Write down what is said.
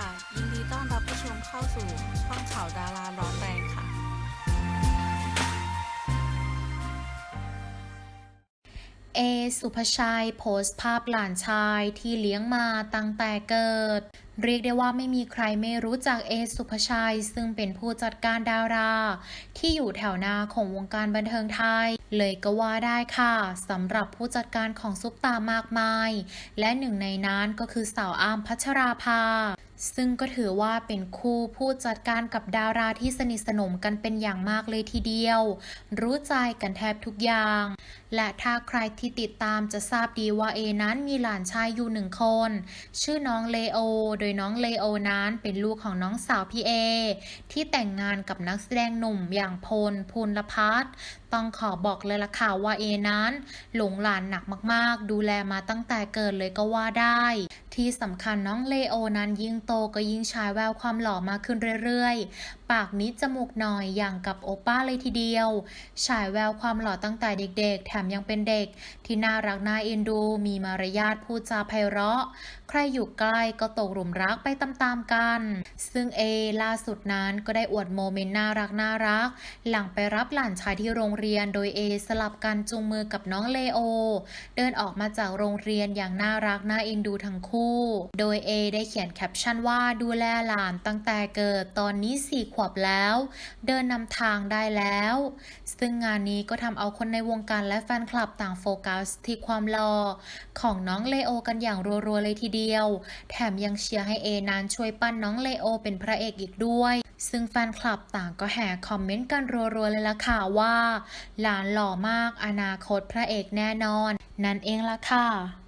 ค่ะ ยินดีต้อนรับผู้ชมเข้าสู่ช่องข่าวดาราร้อนแรงค่ะ เอสุภชัยโพสต์ภาพหลานชายที่เลี้ยงมาตั้งแต่เกิด เรียกได้ว่าไม่มีใครไม่รู้จักเอสุภชัย ซึ่งเป็นผู้จัดการดารา ที่อยู่แถวหน้าของวงการบันเทิงไทย เลยก็ว่าได้ค่ะสำหรับผู้จัดการของซุปตามากมาย และหนึ่งในนั้นก็คือสาวอามพัชราภา ซึ่งก็ถือว่าเป็นคู่ผู้จัดการกับดาราที่สนิทสนมกันเป็นอย่างมากเลยทีเดียว รู้ใจกันแทบทุกอย่าง และถ้าใครที่ติดตามจะทราบดีว่าเอนั้นมีหลานชายอยู่หนึ่งคน ชื่อน้องเลโอ โดยน้องเลโอนั้นเป็นลูกของน้องสาวพี่เอ ที่แต่งงานกับนักแสดงหนุ่มอย่างพลพูลพัฒน์ต้องขอบอกเลยล่ะค่ะว่าเอนั้น หลงหลานหนักมากๆ ดูแลมาตั้งแต่เกิดเลยก็ว่าได้ ที่สำคัญน้องเลโอนั้นยิ่งโตก็ยิ่งฉายแววความหล่อมาขึ้นเรื่อยๆ ปากนิดจมูกหน่อยอย่างกับโอป้าเลยทีเดียว ฉายแววความหล่อตั้งแต่เด็กๆ แถมยังเป็นเด็ก ที่น่ารักน่าเอ็นดู มีมารยาทพูดจาไพเราะ ใครอยู่ใกล้ก็ตกหลุมรักไปตามๆกัน ซึ่งเอล่าสุดนั้นก็ได้อวดโมเมนต์น่ารักน่ารัก หลังไปรับหลานชายที่โรงเรียนโดยเอสลับกันจูงมือกับน้องเลโอ เดินออกมาจากโรงเรียนอย่างน่ารักน่าเอ็นดูทั้งคู่ โดยเอได้เขียนแคปชั่นว่าดูแลหลานตั้งแต่เกิดตอนนี้สี่ขวบแล้ว เดินนำทางได้แล้ว ซึ่งงานนี้ก็ทำเอาคนในวงการและแฟนคลับต่างโฟกัสที่ความหล่อของน้องเลโอกันอย่างรัวๆเลยทีเดียว แถมยังเชียร์ให้เอนั้นช่วยปั้นน้องเลโอเป็นพระเอกอีกด้วยซึ่งแฟนคลับต่างก็แห่คอมเมนต์กันรัวๆเลยล่ะค่ะว่า หลานหล่อมากอนาคตพระเอกแน่นอน นั่นเองล่ะค่ะ